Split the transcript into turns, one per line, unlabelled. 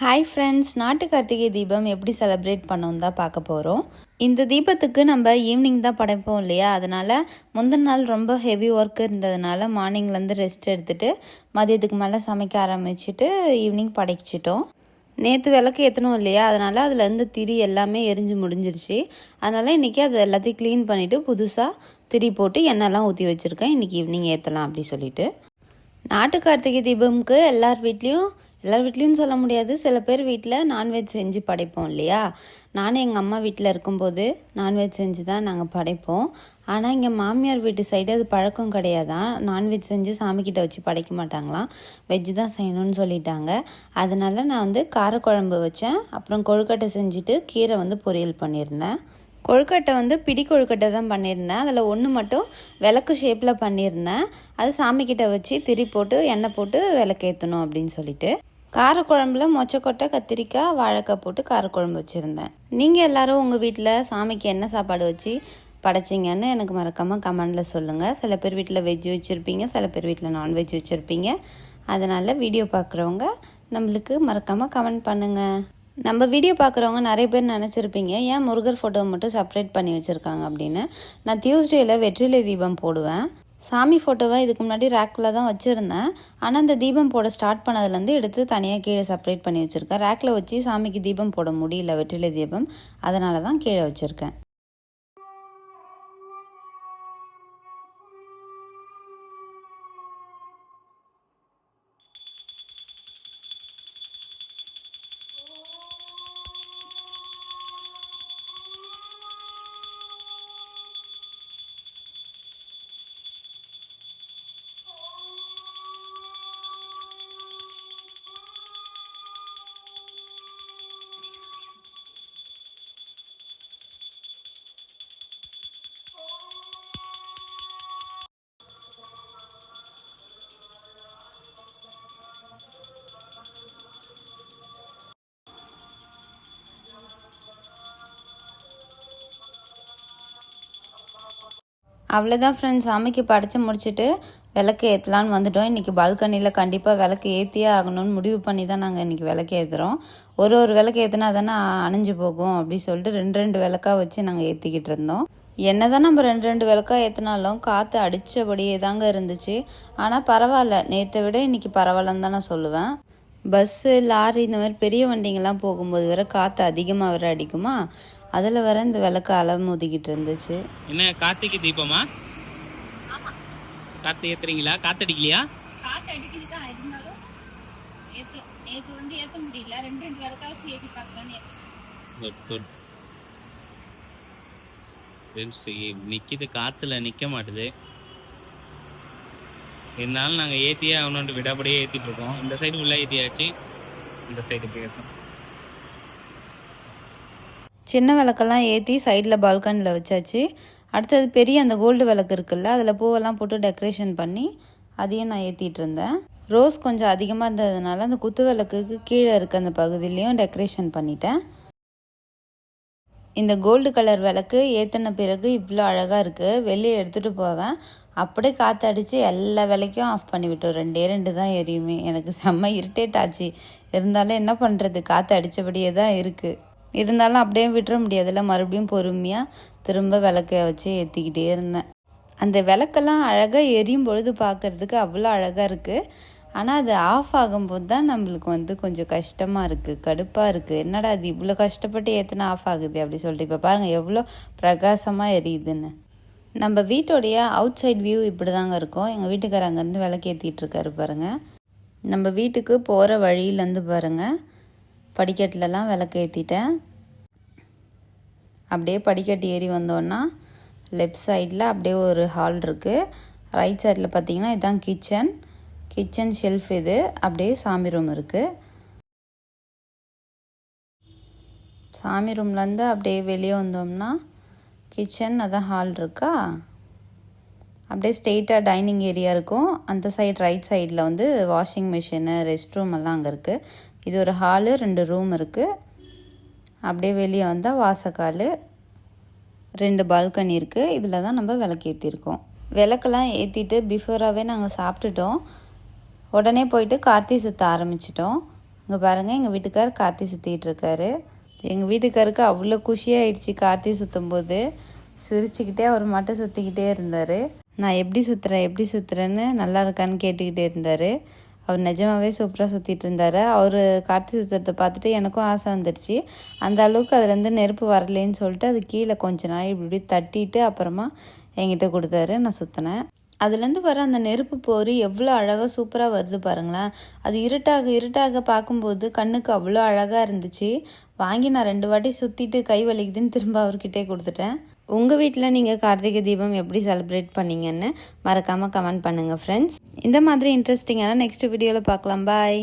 Hi friends நாட்டு கார்த்திகை தீபம் எப்படி celebrate பண்ணோம் தான் பார்க்க போகிறோம் இந்த தீபத்துக்கு நம்ம ஈவினிங் தான் படைப்போம் இல்லையா? அதனால் முந்தின நாள் ரொம்ப ஹெவி ஒர்க் இருந்ததுனால மார்னிங்லேருந்து ரெஸ்ட் எடுத்துகிட்டு மதியத்துக்கு மேலே சமைக்க ஆரம்பிச்சிட்டு ஈவினிங் படைச்சிட்டோம். நேற்று விளக்கு ஏற்றணும் இல்லையா? அதனால் அதில் இருந்து திரி எல்லாமே எரிஞ்சு முடிஞ்சிருச்சு. அதனால் இன்றைக்கி அது எல்லாத்தையும் க்ளீன் பண்ணிவிட்டு புதுசாக திரி போட்டு எண்ணெய்லாம் ஊற்றி வச்சுருக்கேன். இன்றைக்கி ஈவினிங் ஏற்றலாம் அப்படி சொல்லிட்டு. நாட்டு கார்த்திகை தீபம்க்கு எல்லார் வீட்லேயும் எல்லார் வீட்லேயும் சொல்ல முடியாது. சில பேர் வீட்டில் நான்வெஜ் செஞ்சு படைப்போம் இல்லையா? நானும் எங்கள் அம்மா வீட்டில் இருக்கும்போது நான்வெஜ் செஞ்சு தான் நாங்கள் படைப்போம். ஆனால் இங்கே மாமியார் வீட்டு சைடு அது பழக்கம் கிடையாதான் நான்வெஜ் செஞ்சு சாமிக்கிட்ட வச்சு படைக்க மாட்டாங்களாம் வெஜ்ஜு தான் செய்யணும்னு சொல்லிட்டாங்க. அதனால நான் வந்து காரக்குழம்பு வச்சேன். அப்புறம் கொழுக்கட்டை செஞ்சுட்டு கீரை வந்து பொரியல் பண்ணியிருந்தேன். கொழுக்கட்டை வந்து பிடி கொழுக்கட்டை தான் பண்ணியிருந்தேன். அதில் ஒன்று மட்டும் விளக்கு ஷேப்பில் பண்ணியிருந்தேன். அது சாமிக்கிட்ட வச்சு திரி போட்டு எண்ணெய் போட்டு விளக்கேற்றணும் அப்படின்னு சொல்லிட்டு. காரக்குழம்புல மொச்சக்கொட்டை கத்திரிக்காய் வாழைக்காய் போட்டு காரக்குழம்பு வச்சுருந்தேன். நீங்கள் எல்லாரும் உங்கள் வீட்டில் சாமிக்கு என்ன சாப்பாடு வச்சு படைச்சிங்கன்னு எனக்கு மறக்காமல் கமெண்டில் சொல்லுங்கள் சில பேர் வீட்டில் வெஜ் வச்சுருப்பீங்க சில பேர் வீட்டில் நான்வெஜ் வச்சுருப்பீங்க. அதனால் வீடியோ பார்க்குறவங்க நம்மளுக்கு மறக்காமல் கமெண்ட் பண்ணுங்கள் நம்ம வீடியோ பார்க்குறவங்க நிறைய பேர் நினச்சிருப்பீங்க ஏன் முருகர் ஃபோட்டோ மட்டும் செப்பரேட் பண்ணி வச்சுருக்காங்க அப்படின்னு. நான் டியூஸ்டேயில் வெற்றிலை தீபம் போடுவேன். சாமி ஃபோட்டோவை இதுக்கு முன்னாடி ரேக்கில் தான் வச்சுருந்தேன். ஆனால் அந்த தீபம் போட ஸ்டார்ட் பண்ணதுலேருந்து எடுத்து தனியாக கீழே செப்பரேட் பண்ணி வச்சுருக்கேன். ரேக்கில் வச்சு சாமிக்கு தீபம் போட முடியல வெற்றிலை தீபம். அதனால தான் கீழே வச்சுருக்கேன். அவ்வளோதான் ஃப்ரெண்ட்ஸ் சாமிக்கு படைச்சி முடிச்சுட்டு விளக்கு ஏற்றலான்னு வந்துட்டோம். இன்றைக்கி பால்கனியில் கண்டிப்பாக விளக்கு ஏற்றியே ஆகணும்னு முடிவு பண்ணி தான் நாங்கள் இன்றைக்கி விளக்கு ஏற்றுறோம் ஒரு ஒரு விளக்கு ஏற்றினா தானே அணைஞ்சு போகும் அப்படி சொல்லிட்டு ரெண்டு ரெண்டு விளக்கா வச்சு நாங்கள் ஏற்றிக்கிட்டு இருந்தோம். என்ன தான் நம்ம ரெண்டு ரெண்டு விளக்கா ஏற்றினாலும் காற்று அடித்தபடியே தாங்க இருந்துச்சு. ஆனால் பரவாயில்ல. நேற்றை விட இன்றைக்கி பரவாயில்லன்னு தான் நான் சொல்லுவேன். பஸ்ஸு லாரி இந்த மாதிரி பெரிய வண்டிங்கெல்லாம் போகும்போது வர காற்று அதிகமாக வர அடிக்குமா? அதில் வேற இந்த விளக்கு அலமோதிக்கிட்டு இருந்துச்சு.
என்ன கார்த்திகை தீபமா? காத்து ஏத்துறீங்களா காத்தடிக்கலையா நிற்கிது காற்றுல நிற்க மாட்டுது. இருந்தாலும் நாங்கள் ஏற்றியே அவனோண்டு விடாபடியே ஏற்றிட்டு இருக்கோம். இந்த சைடு உள்ளே ஏற்றியாச்சு இந்த சைடுக்கு ஏற்றோம்
சின்ன விளக்கெல்லாம் ஏற்றி சைடில் பால்கனியில் வச்சாச்சு. அடுத்தது பெரிய அந்த கோல்டு விளக்கு இருக்குல்ல அதில் பூவெல்லாம் போட்டு டெக்கரேஷன் பண்ணி அதையும் நான் ஏற்றிட்டு இருந்தேன். ரோஸ் கொஞ்சம் அதிகமாக இருந்ததுனால அந்த குத்து விளக்குக்கு கீழே இருக்க அந்த பகுதியிலையும் டெக்கரேஷன் பண்ணிட்டேன். இந்த கோல்டு கலர் விளக்கு ஏற்றின பிறகு இவ்வளோ அழகாக இருக்குது வெளியே எடுத்துகிட்டு போவேன். அப்படியே காற்றடிச்சு எல்லா விலைக்கும் ஆஃப் பண்ணி விட்டோம். ரெண்டே ரெண்டு தான் எரியுமே. எனக்கு செம்ம இரிட்டேட் ஆச்சு. இருந்தாலும் என்ன பண்ணுறது காற்று அடித்தபடியே தான் இருக்குது இருந்தாலும் அப்படியே விட்டுற முடியாதுல்ல. மறுபடியும் பொறுமையாக திரும்ப விளக்க வச்சு ஏற்றிக்கிட்டே இருந்தேன். அந்த விளக்கெல்லாம் அழகாக எரியும் பொழுது பார்க்குறதுக்கு அவ்வளோ அழகாக இருக்குது ஆனால் அது ஆஃப் ஆகும்போது தான் நம்மளுக்கு வந்து கொஞ்சம் கஷ்டமாக இருக்குது கடுப்பாக இருக்குது என்னடா அது இவ்வளோ கஷ்டப்பட்டு ஏற்றினா ஆஃப் ஆகுது அப்படி சொல்லிட்டு. இப்போ பாருங்கள் எவ்வளோ பிரகாசமாக எரியுதுன்னு. நம்ம வீட்டோடைய அவுட் சைட் வியூ இப்படி தாங்க இருக்கும். எங்கள் வீட்டுக்காரங்க அங்கேருந்து விளக்கு ஏற்றிட்டு இருக்காரு பாருங்கள் நம்ம வீட்டுக்கு போகிற வழியிலேருந்து பாருங்கள் படிக்கட்டிலலாம் விளக்கு ஏற்றிட்டேன் அப்படியே படிக்கட்டு ஏறி வந்தோன்னா லெஃப்ட் சைடில் அப்படியே ஒரு ஹால் இருக்குது ரைட் சைடில் பார்த்தீங்கன்னா இதுதான் கிச்சன் கிச்சன் ஷெல்ஃப் இது. அப்படியே சாமி ரூம் இருக்குது சாமி ரூம்லேருந்து அப்படியே வெளியே வந்தோம்னா கிச்சன் அதான் ஹால் இருக்கா? அப்படியே ஸ்ட்ரெயிட்டாக டைனிங் ஏரியா இருக்கும். அந்த சைடு ரைட் சைடில் வந்து வாஷிங் மிஷினு ரெஸ்ட் ரூம் எல்லாம் அங்கே இருக்குது இது ஒரு ஹாலு ரெண்டு ரூம் இருக்குது அப்படியே வெளியே வந்தால் வாசக்கால் ரெண்டு பால்கனி இருக்குது இதில் தான் நம்ம விளக்கு ஏற்றிருக்கோம் விளக்கெல்லாம் ஏற்றிட்டு பிஃபோராகவே நாங்கள் சாப்பிட்டுட்டோம். உடனே போயிட்டு கார்த்தி சுற்ற ஆரம்பிச்சிட்டோம். இங்கே பாருங்கள் எங்கள் வீட்டுக்கார் கார்த்தி சுற்றிக்கிட்டு இருக்காரு. எங்கள் வீட்டுக்காருக்கு அவ்வளோ குஷியாகிடுச்சு கார்த்தி சுற்றும் போது சிரிச்சுக்கிட்டே அவர் மட்டும் சுற்றிக்கிட்டே இருந்தார். நான் எப்படி சுற்றுறேன் எப்படி சுற்றுறேன்னு நல்லா இருக்கான்னு கேட்டுக்கிட்டே இருந்தார். அவர் நிஜமாவே சூப்பராக சுற்றிட்டு இருந்தார். அவர் கார்த்தி சுற்றுறதை பார்த்துட்டு எனக்கும் ஆசை வந்துடுச்சு. அந்த அளவுக்கு அதுலேருந்து நெருப்பு வரலேன்னு சொல்லிட்டு அது கீழே கொஞ்ச நாள் இப்படி இப்படி தட்டிட்டு அப்புறமா என்கிட்ட கொடுத்தாரு. நான் சுற்றினேன் அதுலேருந்து வர அந்த நெருப்பு போரி எவ்வளோ அழகாக சூப்பராக வருது பாருங்களேன். அது இருட்டாக இருட்டாக பார்க்கும்போது கண்ணுக்கு அவ்வளோ அழகாக இருந்துச்சு. வாங்கி நான் ரெண்டு வாட்டி சுற்றிட்டு கை வலிக்குதுன்னு திரும்ப அவர்கிட்டே கொடுத்துட்டேன். உங்கள் வீட்டில் நீங்கள் கார்த்திகை தீபம் எப்படி செலிப்ரேட் பண்ணீங்கன்னு மறக்காமல் கமெண்ட் பண்ணுங்கள் ஃப்ரெண்ட்ஸ் இந்த மாதிரி இன்ட்ரெஸ்டிங்கான நெக்ஸ்ட் வீடியோவில் பார்க்கலாம். பாய்